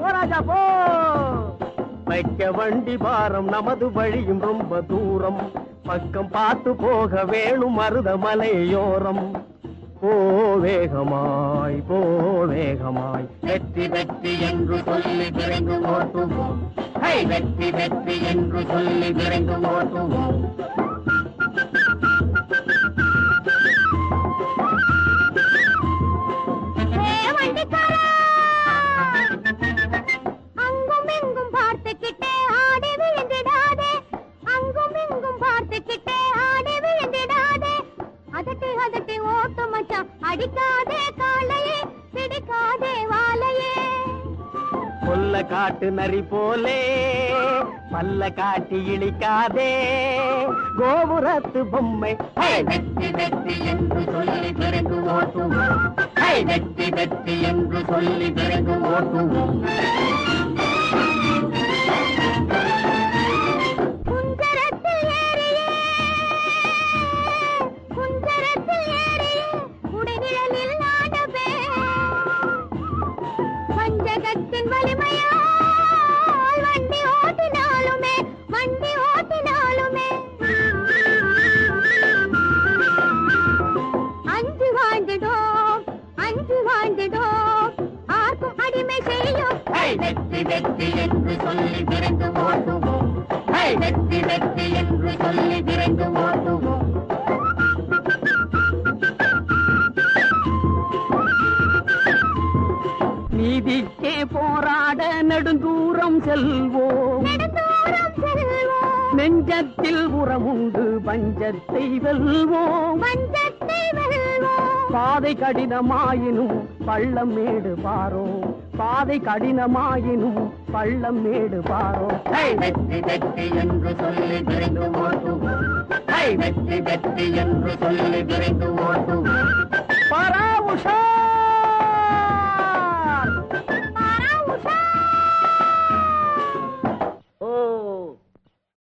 போராஜா போ வைக்க வண்டி பாரம் நமது வழியும் ரொம்ப தூரம். பக்கம் பார்த்து போக வேணும் மருதமலையோரம் போ வேகமாய் போ வேகமாய். வெற்றி வெற்றி என்று சொல்லி விரைந்து ஓட்டுவோம். ஹை வெற்றி வெற்றி என்று சொல்லி விரைந்து ஓட்டுவோம். அடிக்காதே காலையே பிடிக்காதே வாலையே கொல்ல காட்டு நரி போலே பல்ல காட்டி இழிக்காதே. கோபுரத்து பொம்மை ஹை! வெற்றி வெற்றி என்று சொல்லி விரைந்து ஓட்டுவோம். ஹை வெற்றி வெற்றி என்று சொல்லி விரைந்து ஓட்டுவோம். பஞ்சகத்தின் வலிமையால் வண்டி ஓட்டினாலுமே வண்டி ஓட்டினாலுமே. அஞ்சு வாழ்ந்திடோம் அஞ்சு வாழ்ந்திடோம் ஆர்க்கும் அடிமை செய்யும். வெற்றி வெற்றி என்று சொல்லி விரைந்து ஓட்டுவோம். வெற்றி வெற்றி என்று சொல்லி விரைந்து நீதிக்கே போராட நெடுந்தூரம் செல்வோம். நெஞ்சத்தில் உறமுண்டு பஞ்சத்தை வெல்வோம். பாதை கடினமாயினும் பள்ளம் மேடு பாரோ பாதை கடினமாயினும் பள்ளம் மேடு பாரோ ஹை வெற்றி வெற்றி என்று சொல்லி விரைந்து ஓட்டுவோம். ஹை வெற்றி வெற்றி என்று சொல்லி விரைந்து ஓட்டுவோம்.